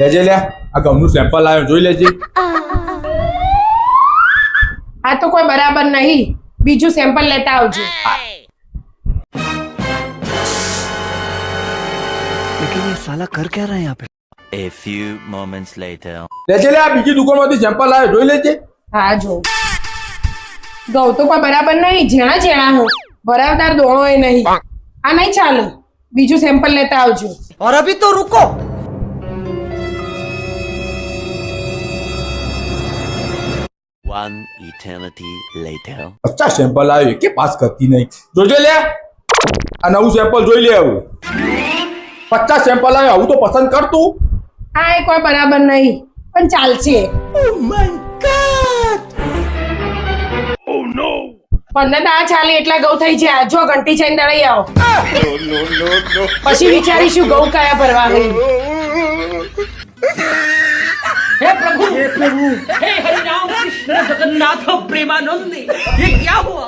લેજે લે આ ઘઉંનું સેમ્પલ આવ્યો જોઈ લેજે આ તો કોઈ બરાબર નહીં બીજું સેમ્પલ લેતા આવજો लेकिन ये साला कर क्या रहा है यहाँ पे A few moments later. લેજે લે આ બીજી દુકાનમાંથી સેમ્પલ આવ્યો જોઈ લેજે હા જો ઘઉં તો કોઈ બરાબર નહીં ઝીણા ઝીણા હું ભરાવદાર દોણો એ નહીં આ નહીં ચાલે બીજું સેમ્પલ લેતા આવજો और अभी तो रुको One eternity later. પચાસ સેમ્પલ આવ્યો. કે પાસ કરતી નહીં. જોજો લે આ નવું સેમ્પલ જોઈ લે આવું. પચાસ સેમ્પલ આવ્યો. આવું તો પસંદ કરતું આ એ કોઈ બરાબર નહીં. પણ ચાલશે. પંદર ના ચાલે એટલા ઘઉં થઈ છે જો ઘંટી છે દળાઈ આવો. પછી વિચારીશું ઘઉં કયા ભરવા હે हे हरिनाम कृष्ण जगन्नाथ प्रेमानंद ये क्या हुआ